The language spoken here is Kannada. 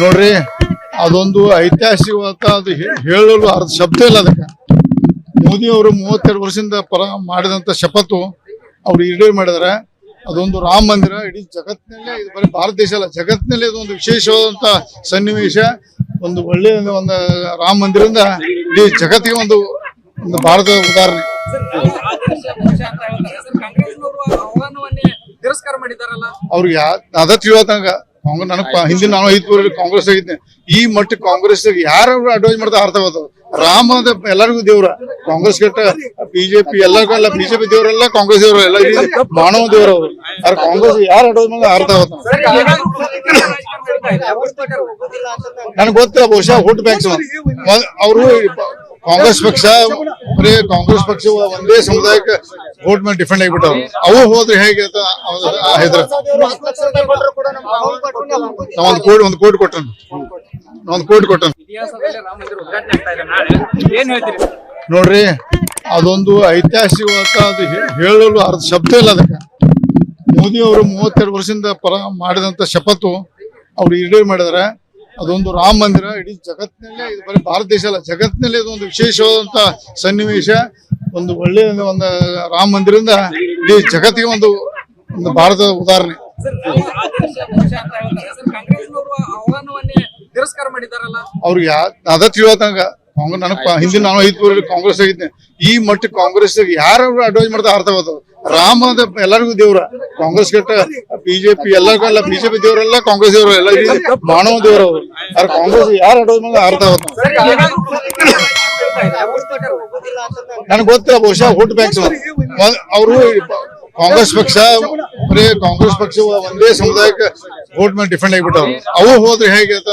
ನೋಡ್ರಿ ಅದೊಂದು ಐತಿಹಾಸಿಕವಾದ ಅದು ಹೇಳಲು ಅರ್ಧ ಶಬ್ದ ಇಲ್ಲ ಅದಕ್ಕೆ. ಮೋದಿ ಅವರು ಮೂವತ್ತೆರಡು ವರ್ಷದಿಂದ ಪರ ಮಾಡಿದಂತ ಶಪಥು ಅವ್ರು ಇಡೀ ಮಾಡಿದ್ರೆ. ಅದೊಂದು ರಾಮ ಮಂದಿರ ಇಡೀ ಜಗತ್ತಿನಲ್ಲೇ ಇದು ಬರೀ ಭಾರತ ದೇಶ ಅಲ್ಲ ಜಗತ್ತಿನಲ್ಲೇ ಇದೊಂದು ವಿಶೇಷವಾದಂತ ಸನ್ನಿವೇಶ. ಒಂದು ಒಳ್ಳೆಯ ಒಂದು ರಾಮ ಮಂದಿರದಿಂದ ಇಡೀ ಜಗತ್ತಿಗೆ ಒಂದು ಒಂದು ಭಾರತದ ಉದಾಹರಣೆ. ಅವ್ರಿಗೆ ಅದ ತಿಳಿಯೋತಂಗ ಕಾಂಗ್ರೆಸ್ ನನಗ್ ಹಿಂದಿನ ನಾನು ಐದು ಕಾಂಗ್ರೆಸ್ ಆಗಿದ್ದೆ. ಈ ಮಟ್ಟ ಕಾಂಗ್ರೆಸ್ ಯಾರು ಅಡ್ವೈಸ್ ಮಾಡ್ತಾ ಅರ್ಥ ಆಗೋದು? ರಾಮ ಅಂದ್ರೆ ಎಲ್ಲರಿಗೂ ದೇವ್ರ. ಕಾಂಗ್ರೆಸ್ ಕೆಟ್ಟ ಬಿಜೆಪಿ ಎಲ್ಲರಿಗೂ ಅಲ್ಲ, ಬಿಜೆಪಿ ದೇವರೆಲ್ಲ ಕಾಂಗ್ರೆಸ್ ದೇವರು, ಎಲ್ಲ ಮಾನವ ದೇವ್ರ ಅವರು. ಆದ್ರೆ ಕಾಂಗ್ರೆಸ್ ಯಾರು ಅಡ್ವೈಸ್ ಮಾಡಿದ್ರೆ ಅರ್ಥ ಆಗುತ್ತೆ ನನಗೆ ಗೊತ್ತಿಲ್ಲ, ಬಹುಶಃ ವೋಟ್ ಬ್ಯಾಂಕ್ಸ್ ಅವರು ಕಾಂಗ್ರೆಸ್ ಪಕ್ಷ ಬರೀ ಕಾಂಗ್ರೆಸ್ ಪಕ್ಷ ಒಂದೇ ಸಮುದಾಯಕ್ಕೆ ವೋಟ್ ಮೇಲೆ ಡಿಫೆಂಡ್ ಆಗಿಬಿಟ್ಟವ್ರು. ಅವು ಹೋದ್ರೆ ಹೇಗೆ ಒಂದು ಕೋಟಿ ಒಂದು ಕೋಟಿ ಕೊಟ್ಟನು. ಒಂದು ಕೋಟಿ ಕೊಟ್ಟನು. ನೋಡ್ರಿ, ಅದೊಂದು ಐತಿಹಾಸಿಕ ಹೇಳಲು ಅರ್ಧ ಶಬ್ದ ಇಲ್ಲ ಅದಕ್ಕೆ. ಮೋದಿ ಅವರು ಮೂವತ್ತೆರಡು ವರ್ಷದಿಂದ ಪರ ಮಾಡಿದಂತ ಶಪಥು ಅವ್ರು ಈಡೇರಿ ಮಾಡಿದಾರೆ. ಅದೊಂದು ರಾಮ ಮಂದಿರ ಇಡೀ ಜಗತ್ತಿನಲ್ಲೇ ಇದು ಬರೀ ಭಾರತ ದೇಶ ಅಲ್ಲ ಜಗತ್ತಿನಲ್ಲೇ ಇದೊಂದು ವಿಶೇಷವಾದಂತ ಸನ್ನಿವೇಶ ಒಂದು ಒಳ್ಳೆಯ ಒಂದು ರಾಮ ಮಂದಿರದಿಂದ ಇಡೀ ಜಗತ್ತಿಗೆ ಒಂದು ಒಂದು ಭಾರತದ ಉದಾಹರಣೆ. ಅವ್ರಿಗೆ ಅದ ತಿಳಿಯೋತಂಗ ಕಾಂಗ್ರೆಸ್ ನನಗ್ ಹಿಂದಿನ ನಾನು ಐದು ಕಾಂಗ್ರೆಸ್ ಆಗಿದ್ದೆ ಈ ಮಟ್ಟ ಕಾಂಗ್ರೆಸ್ ಯಾರು ಅಡ್ವೈಸ್ ಮಾಡ್ತಾ ಅರ್ಥ ಆಗೋದು ರಾಮ ಅಂತ ಎಲ್ಲರಿಗೂ ದೇವ್ರ ಕಾಂಗ್ರೆಸ್ ಕೆಟ್ಟ ಬಿಜೆಪಿ ಎಲ್ಲರಿಗೂ ಅಲ್ಲ ಬಿಜೆಪಿ ದೇವರೆಲ್ಲ ಕಾಂಗ್ರೆಸ್ ದೇವರು ಎಲ್ಲ ಮಾನವ ದೇವರು ಅವರು ಕಾಂಗ್ರೆಸ್ ಯಾರು ಅಡ್ವೈಸ್ ಮಾಡ್ತಾ ಅರ್ಥ ಆಗುತ್ತೆ ನನಗೆ ಗೊತ್ತಿಲ್ಲ ಬಹುಶಃ ವೋಟ್ ಬ್ಯಾಂಕ್ಸ್ ಅವರು ಕಾಂಗ್ರೆಸ್ ಪಕ್ಷ ಬರೀ ಕಾಂಗ್ರೆಸ್ ಪಕ್ಷ ಒಂದೇ ಸಮುದಾಯಕ್ಕೆ ವೋಟ್ ಮೇಲೆ ಡಿಫೆಂಡ್ ಆಗಿಬಿಟ್ಟವ್ರು ಅವು ಹೋದ್ರೆ ಹೇಗೆ ಅಂತ